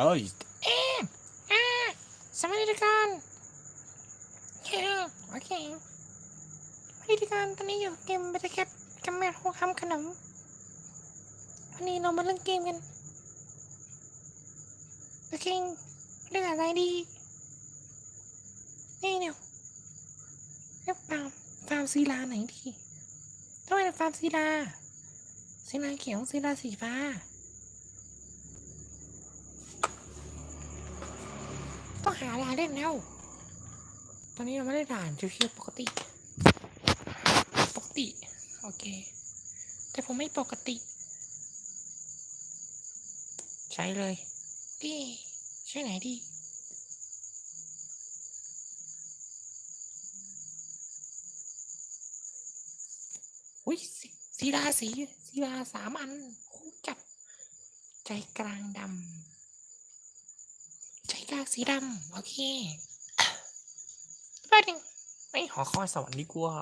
เอ้ยเอ๊ะอ่าสวัสดีทุกคนโอเคสวัสดีทุกคนตอนนี้อยู่เกมเบตแคทกับแม่หัวคำขนม วันนี้เรามาเล่นเกมกันโอเคเลือกอะไรดี นี่เนี่ยเลือกฟาร์มฟาร์มซีลาไหนดีต้องเป็นฟาร์มซีลาซีลาเขียวซีลาสีฟ้า ต้อง หาด่านเล่นแล้ว ตอนนี้เราไม่ได้ด่านเชียวๆปกติ ปกติ โอเค แต่ผมไม่ปกติ ใช้เลยพี่ใช้ไหนดีอุ้ยสีสีดาสีสีดาสามอันโอ้จับใจกลางดำ กางสีดำโอเคแป๊บนึงไอยหอคอยสวรรค์ดีกว่า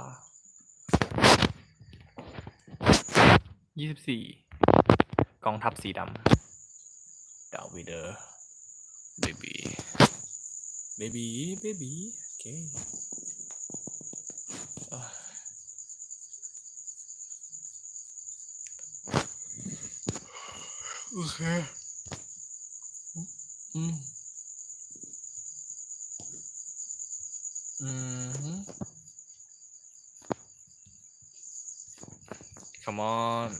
ยี่สิบสี่กองทัพสีดำดาววิเดอร์เบบี้เบบี้เบบี้โอเคโอเคอืม อืมฮึ Come on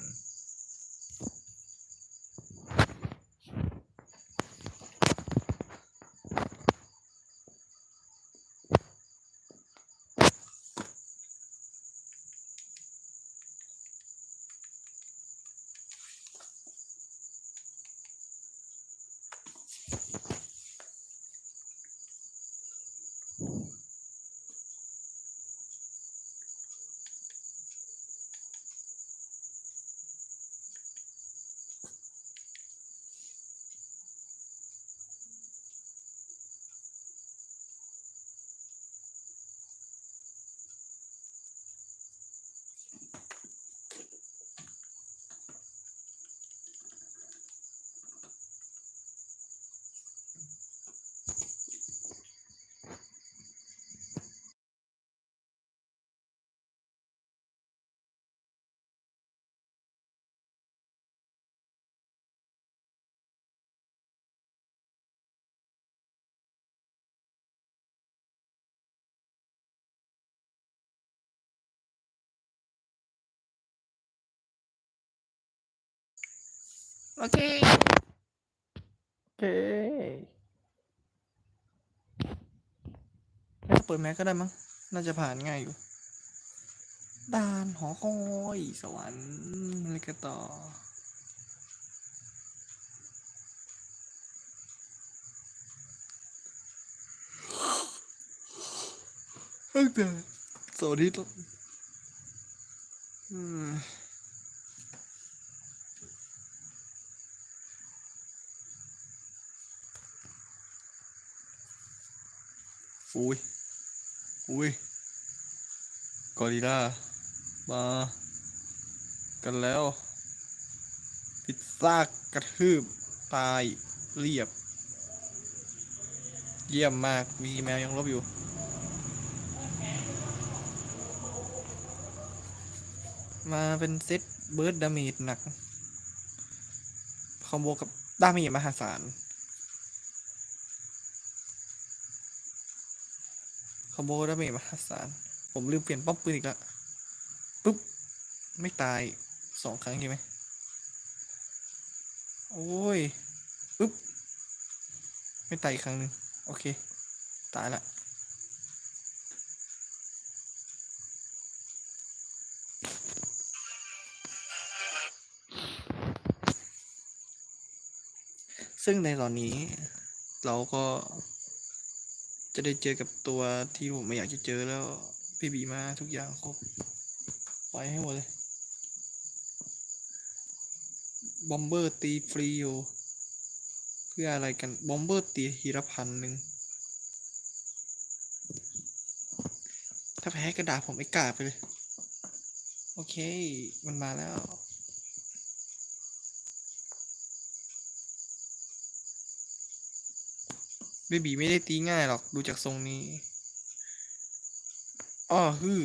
โอเค โอเคไม่ต้องเปิดแม็กก็ได้มั้ง น่าจะผ่านง่ายอยู่ด่านหอคอยสวรรค์อะไรกันต่อ ตั้งแต่โซนที่ต้องอืม อุ้ย อุ้ย กอริล่า มา กันแล้ว พิซซ่ากระทืบ ตาย เรียบ เยี่ยมมาก มีแมวยังลบอยู่ มาเป็นเซตเบิร์ดดาเมจหนัก คอมโบกับดาเมจมหาศาล คอมโบดาเมจมหาศาลผมลืมเปลี่ยนป้อมปืนอีกแล้วปุ๊บ ไม่ตายสองครั้งใช่ไหมโอ้ยปุ๊บ ไม่ตายอีกครั้งหนึ่งโอเค ตายละซึ่งในตอนนี้เราก็ จะได้เจอกับตัวที่ผมไม่อยากจะเจอแล้วพี่บีมาทุกอย่างครบไปให้หมดเลยบอมเบอร์ตีฟรีอยู่เพื่ออะไรกันบอมเบอร์ตีทีละพันหนึ่งถ้าแพ้กระดาษผมไอ้กาไปเลย โอเค มันมาแล้ว โโเบบีไม่ได้ตีง่ายหรอกดูจากทรงนี้อ้อฮือ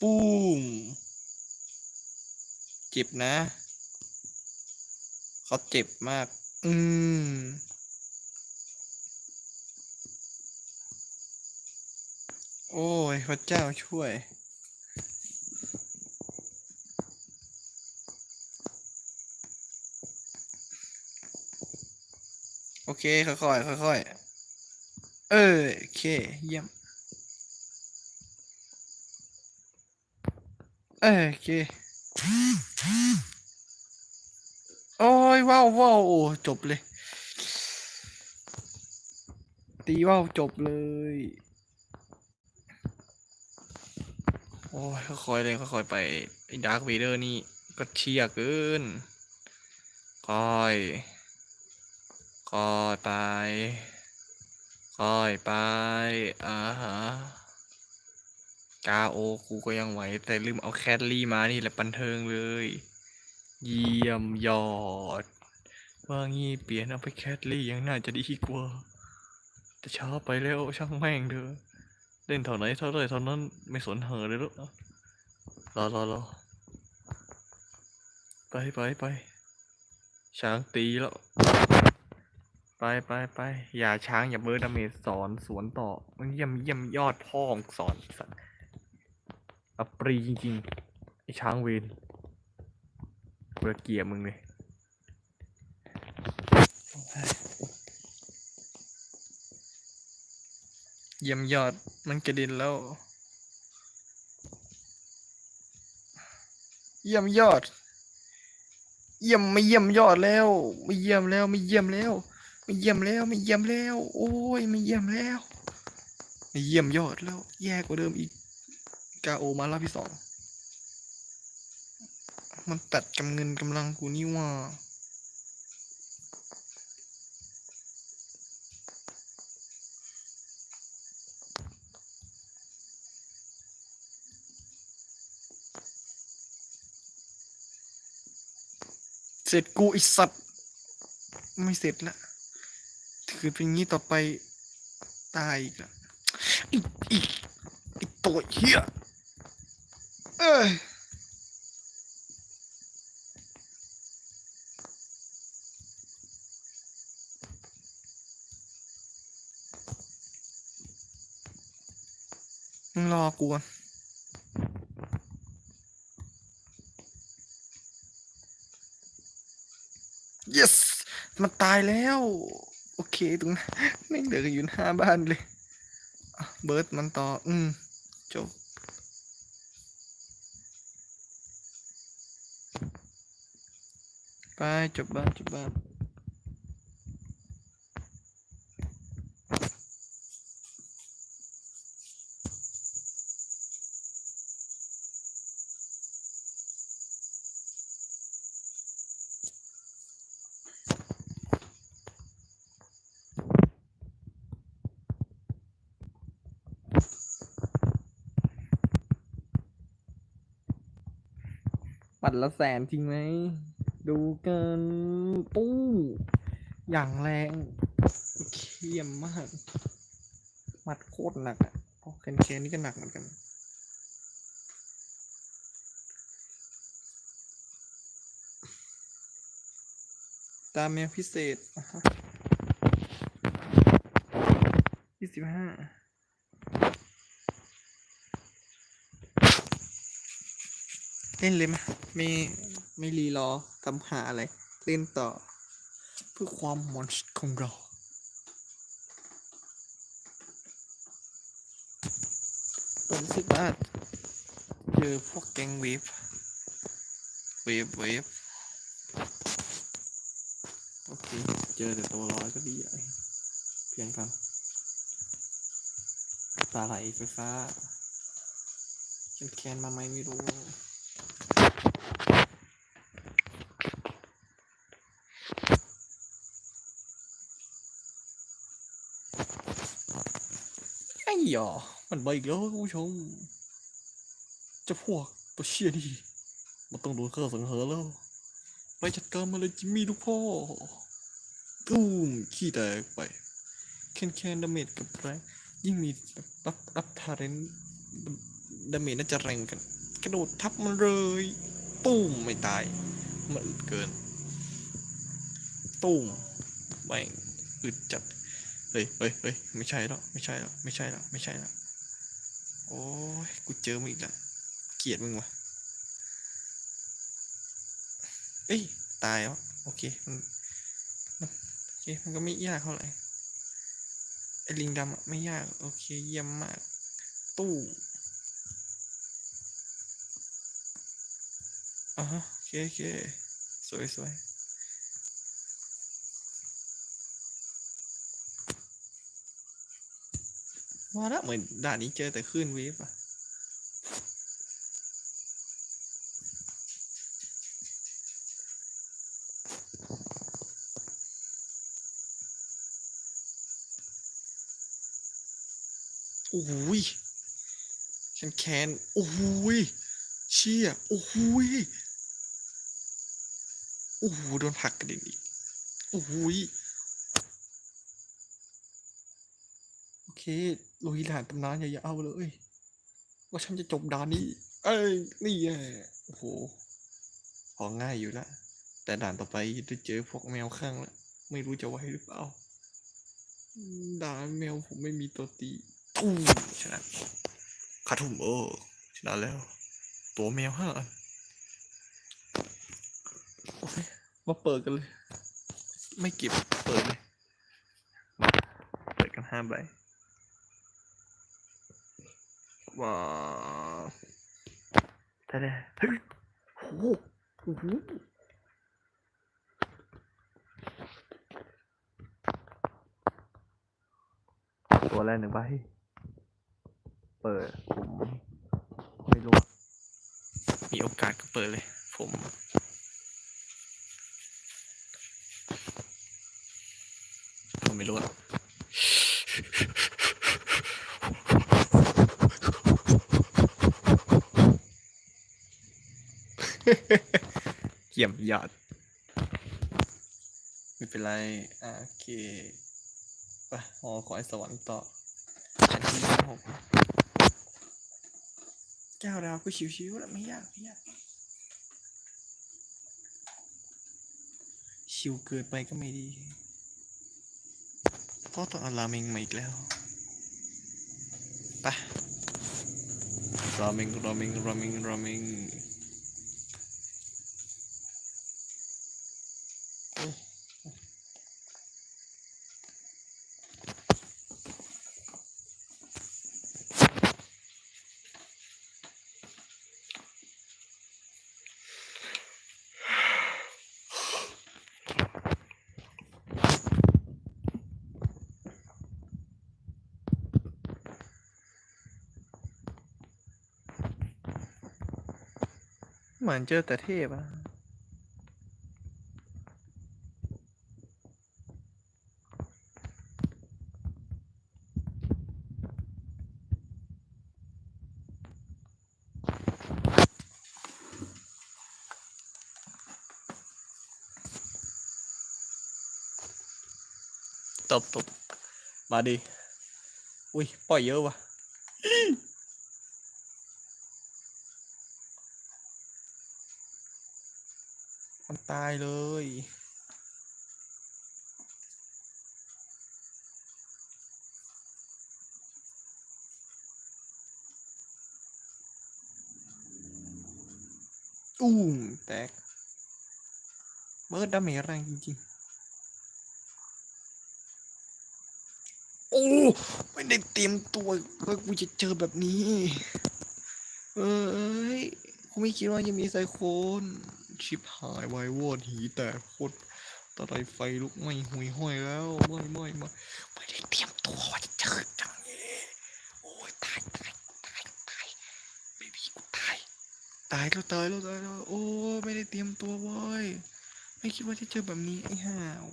ปุ้มเจ็บนะ เขาเจ็บมาก อืมโอ้ย พระเจ้าช่วย เค ค่อยๆค่อยๆ เออโอเค เยี่ยม เออโอเค โอ้ยว้าวว้าวโอ้จบเลย ตีว่าวจบเลย โอ้ยค่อยๆเลยค่อยๆไปไอ้ดาร์คเวเดอร์นี่ก็เชียเกินค่อย ค่อยไปค่อยไปอ่าฮะกาโอกูก็ยังไหว แต่ลืมเอาแคทลี่มานี่แหละบันเทิงเลย เยี่ยมยอด ว่างี้เปลี่ยนเอาไปแคทลี่ยังน่าจะดีกว่า แต่ช้าไปแล้วช่างแม่งเถอะเล่นเท่าไหนเท่าไรเท่านั้นไม่สนเหอเลยลูกรอรอรอไปไปไปช้างตีแล้ว ไปไปไปอย่าช้างอย่าเบิร์ดาเมจสอนสวนต่อมันเยี่ยมเยี่ยมยอดพ่องสอนสัตว์อปรีจริงๆไอช้างเวนเบื่อเกียมึงเลยเยี่ยมยอดมันกระด็นแล้ว เยี่ยมยอด เยี่ยมไม่เยี่ยมยอดแล้ว ไม่เยี่ยมแล้วไม่เยี่ยมแล้ว ไม่เยี่ยมแล้วไม่เยี่ยมแล้ว โอ้ยไม่เยี่ยมแล้วไม่เยี่ยมยอดแล้ว แย่กว่าเดิมอีกกาโอมารอบที่สองมันตัดกำเงินกำลังกูนี่ว่าเสร็จกูไอสัตว์ไม่เสร็จละ ถือเป็นงี้ต่อไปตายอีกละอีกอีกอีกตัวเหี้ยเอ้ยมึงรอกูก่อน yes มันตายแล้ว เคตรงนั้นไม่งเหลือกันอยู่หน้าบ้านเลยอ่ะเบิร์ดมันต่อ อืม จบ ไป จบบ้าน จบบ้าน ละแสนจริงไหม ดูกินปู้อย่างแรงเขี้ยมมาก มัดโคตรหนักอะโอ้แคนแคนนี่ก็หนักเหมือนกันตามแมวพิเศษยี่สิบห้า เล่นเลยไหมไม่ไม่รีรอทำหาอะไร เล่นต่อ เพื่อความมอนส์ของเรา ผมรู้สึกว่าเจอพวกแก๊งเวฟเวฟเวฟโอเค เจอแต่ตัวร้อยก็ดีอะเพียงกันปลาไหลไฟฟ้าเป็นแคนมาไหมไม่รู้ อ้หยอมันมาอีกแล้วคุณผู้ชมจะพวกตัวเชี่ยนี่มันต้องโดนเครื่องสังหารแล้ว ไปจัดการมาเลยจิมมี่ลูกพ่อตุ้มขี้แตกไป แคนแคนดาเมจกับแรงยิ่งมีรับรับทาเรนดาเมจน่าจะแรงกัน กระโดดทับมันเลยตุ้มไม่ตาย มันอึดเกินตุ้มแม่งอึดจัด เฮ้ยเฮ้ยเฮ้ยไม่ใช่แล้วไม่ใช่แล้วไม่ใช่แล้วไม่ใช่แล้วโอ้ยกูเจอมึงอีกแล้วเกลียดมึงวะเอ้ยตายแล้วโอเคมันโอเคมันก็ไม่ยากเท่าไหร่ไอ้ลิงดำไม่ยากโอเคเยี่ยมมากตู้อ่าฮะโอเคโอเคสวยสวย ว่าแล้วเหมือนด่านนี้เจอแต่คลื่นเวฟอะโอ้ยฉันแค้นโอ้ยเชี่ยโอ้ยโอ้โหโดนผลักกระเด็นอีกโอ้ยโอเค ลุยด่านตำนานอย่าเอาเลยว่าฉันจะจบด่านนี้ เอ้ยนี่แหละโอ้โหพอง่ายอยู่ละแต่ด่านต่อไปจะเจอพวกแมวข้างแล้วไม่รู้จะไหวหรือเปล่าด่านแมวผมไม่มีตัวตีทุ่มชนะขาทุ่มเออชนะแล้ว ตัวแมวห้าอันโอเคมาเปิดกันเลย ไม่เก็บเปิดเลยมาเปิดกันห้าใบ ว้าวแต่แต่เฮ้ยโอ้โหโอ้โหตัวแรกหนึ่งใบเปิดผมไม่รู้อะมีโอกาสก็เปิดเลย ผมผมไม่รู้ เยี่ยมยอด ไม่เป็นไร อะโอเคไปหอขอให้สวรรค์ต่อชั้นที่ยี่สิบหกเก้าดาวก็ชิวๆแล้วไม่ยากไม่ยาก ชิวเกินไปก็ไม่ดีพ่อต้องเอาราเมงมาอีกแล้วไปราเมงราเมงราเมงราเมง เหมือนเจอแต่เทพอะตบตบมาดิอุ้ยปล่อยเยอะว่ะ ตายเลยอู้มแตก เบิร์ดดาเมจแรงจริงๆ โอ้ ไม่ได้เตรียมตัวว่ากูจะเจอแบบนี้ เอ้ยกูไม่คิดว่าจะมีไซโคน ชิบหายวายวอดหีแตกโคตรตะไลไฟลุกไหม่หุยห้อยแล้วไม่ไม่ไม่ไม่ได้เตรียมตัวว่าจะเจอจังนี้โอ้ยตายตายตายตายเบบี้กูตายตายแล้วตายแล้วตายแล้วโอ้ไม่ได้เตรียมตัวเว้ยไม่คิดว่าจะเจอแบบนี้ไอ้ห่าโอ้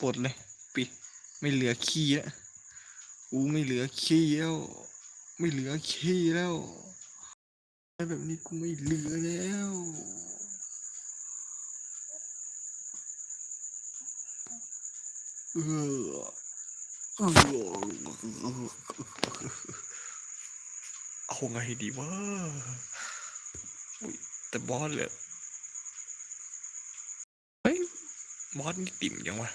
ปลดเลย ปิด ไม่เหลือขี้แล้ว กูไม่เหลือขี้แล้ว ไม่เหลือขี้แล้วแบบนี้กูไม่เหลือแล้วเออเออเอาไงดีวะแต่บอสเลยเฮ้ยบอสนี่ติ่มยังวะ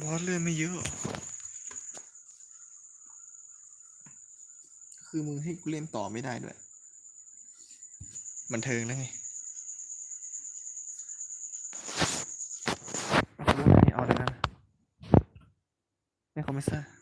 บอสเลื่อนไม่เยอะ คือมึงให้กูเล่นต่อไม่ได้ด้วยบันเทิงแล้วไงเอาเอาเลยนะไม่คอมมิสเซอร์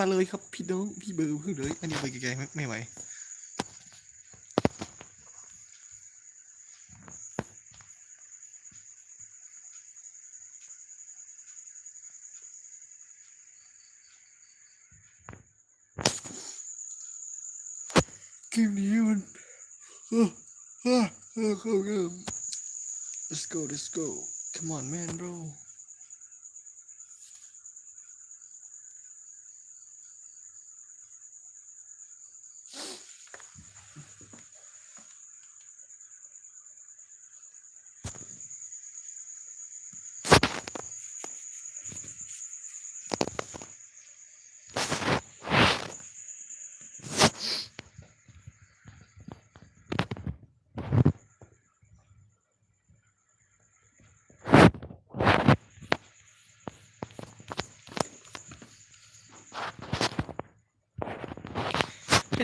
มาเลยครับพี่น้องพี่เบอร์พิ่งเลย อันนี้ไปไกลๆไม่ไหวเกมนี้มันเออเออเออเข้าเกม let's go let's go come on man bro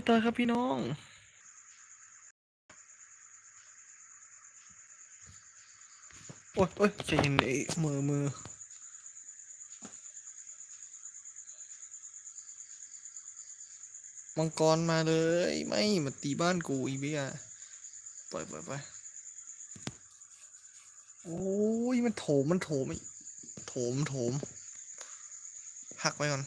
ต่อครับพี่น้องโอ๊ยโอ๊ยใจเย็นไอ้มือมือมังกรมาเลย ไม่มาตีบ้านกูอีเบียปล่อยปล่อยไปโอ้ยมันโถมมันโถมโถมโถมหักไว้ก่อน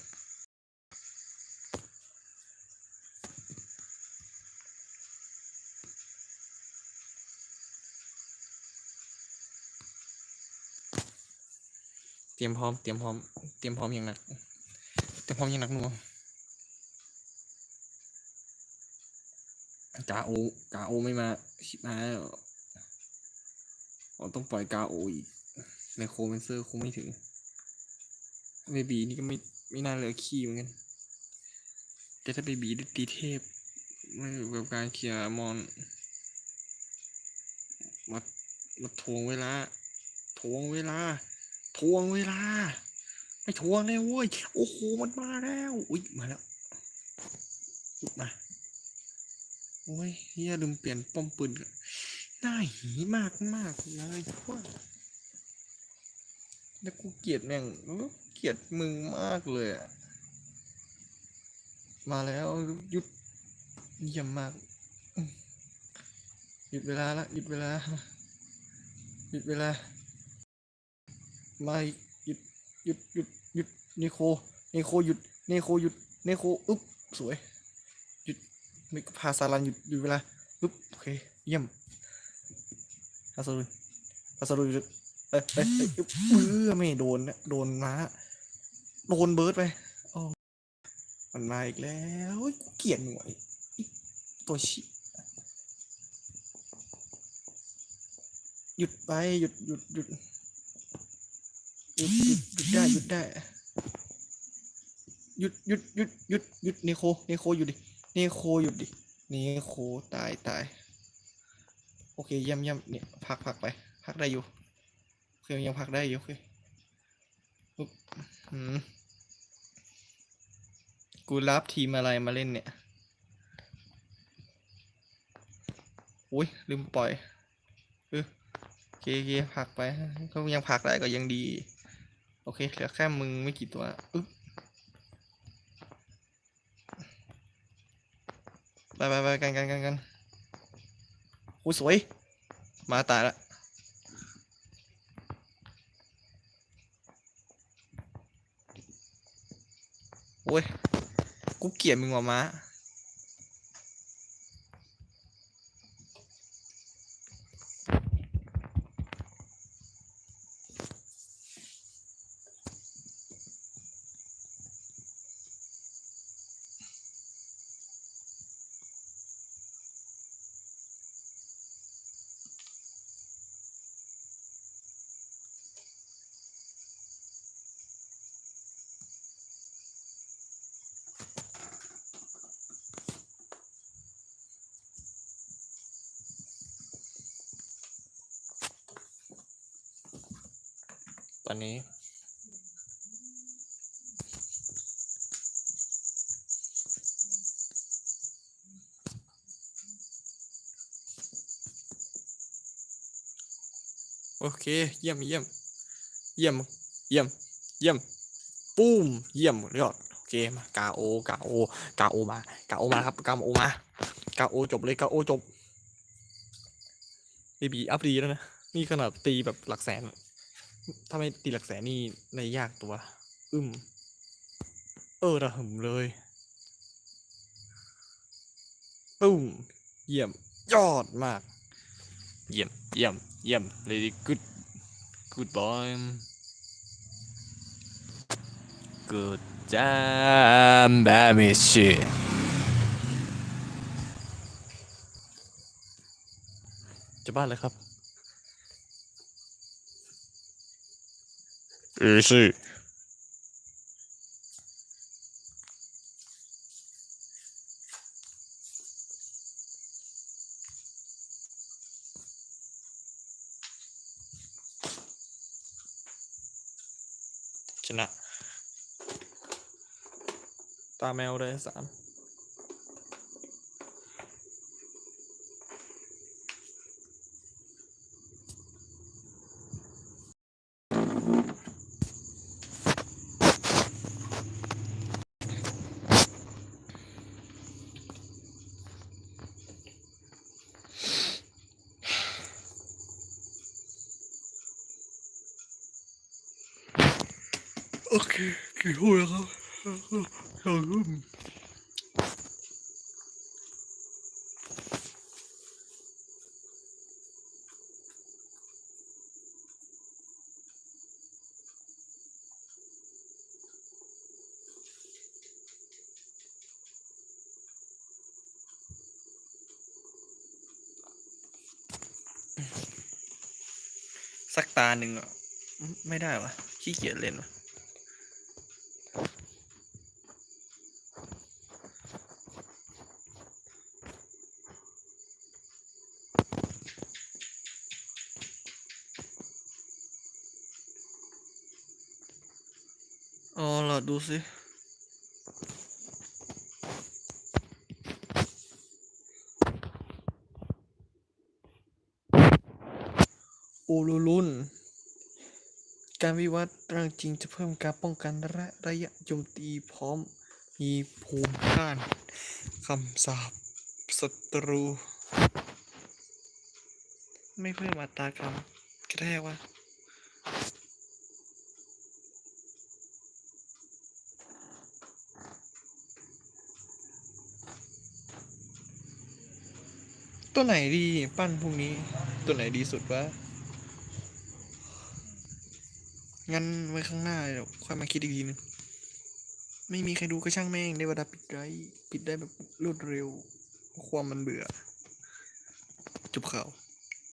เตรียมพร้อม เตรียมพร้อม เตรียมพร้อมอย่างหนัก เตรียมพร้อมอย่างหนักหน่วงกาโอกาโอไม่มาชิบหายแล้วเราต้องปล่อยกาโออีกในโคเมนเซอร์คงไม่ถึงเบบีนี่ก็ไม่ไม่น่าเหลือขี้เหมือนกันแต่ถ้าเบบีได้ตีเทพไม่กับการเคลียร์มอนมามาทวงเวลาทวงเวลา ทวงเวลา ไม่ทวงเลยเว้ย โอ้โห มันมาแล้ว อุ้ย มาแล้วมาโอ้ยเฮียลืมเปลี่ยนป้อมปืนน่าหีมากมากเลยว่าแล้วกูเกลียดแม่งเออเกลียดมึงมากเลยอะมาแล้วหยุดเยี่ยมมาก หยุดเวลาละหยุดเวลา หยุดเวลา ไม่หยุดหยุดหยุดหยุดเนโคเนโคหยุดเนโคหยุดเนโคอึ๊บสวยหยุดไม่พาซาลันหยุดหยุดเวลาอึ๊บโอเคเยี่ยมพาซาลุนพาซาลุนหยุดเอ้ยเอ้ยเอ้ยเออไม่โดนนะโดนม้าโดนเบิร์ดไปโอ้มันมาอีกแล้วเกูเกลียดหน่วยตัวชิหยุดไปหยุดหยุดหยุด หยุดหยุดหยุดได้หยุดได้หยุดหยุดหยุดหยุดหยุดเนโคเนโคหยุดดิเนโคหยุดดิเนโคตายตายโอเคเยี่ยมเยี่ยมเนี่ยพักพักไป พักได้อยู่โอเคยังพักได้อยู่โอเคปุ๊บอืมกูรับทีมอะไรมาเล่นเนี่ยอุ้ยลืมปล่อยเออโอเคโอเคผักไปก็ยังผักได้ก็ยังดี โอเคเหลือแค่มึงไม่กี่ตัวอึ๊บไปไปไปกันกันกันกันอ้สวย มาตายละโอ้ยกูเกลียดมึงว่ะม้า ตอนนี้ โอเค เยี่ยมเยี่ยม เยี่ยม เยี่ยม เยี่ยม ปุ้ม เยี่ยมยอดโอเคมากาโอกาโอกาโอมากาโอมาครับกาโอมากาโอจบเลยกาโอจบบีบีอัพดีแล้วนะ นี่ขนาดตีแบบหลักแสน ถ้าไม่ตีหลักแสนนี่ในยากตัว อึมเออระหึมเลยปุ้มเยี่ยมยอดมาก เยี่ยมเยี่ยมเยี่ยม really good good boy good damn damage จะบ้านเลยครับ เออสิชนะ ตาแมวเลยสาม กี่หัวครับสองทุ่มสักตาหนึ่งอะ ไม่ได้วะขี้เกียจเล่นวะ อ๋อเหรอดู สิโอลูลุน การวิวัฒน์ร่างจริงจะเพิ่มการป้องกันและระยะโจมตีพร้อมมีภูมิต้านคำสาปศัตรู ไม่เพิ่มอัตราการกระแทกวะ ไหนดีปั้นพวกนี้ ตัวไหนดีสุดวะ งั้นไว้ข้างหน้าเดี๋ยวค่อยมาคิดอีกทีนึง ไม่มีใครดูก็ช่างแม่ง ได้เวลาปิดไรปิดได้แบบรวดเร็ว ความมันเบื่อ จบข่าว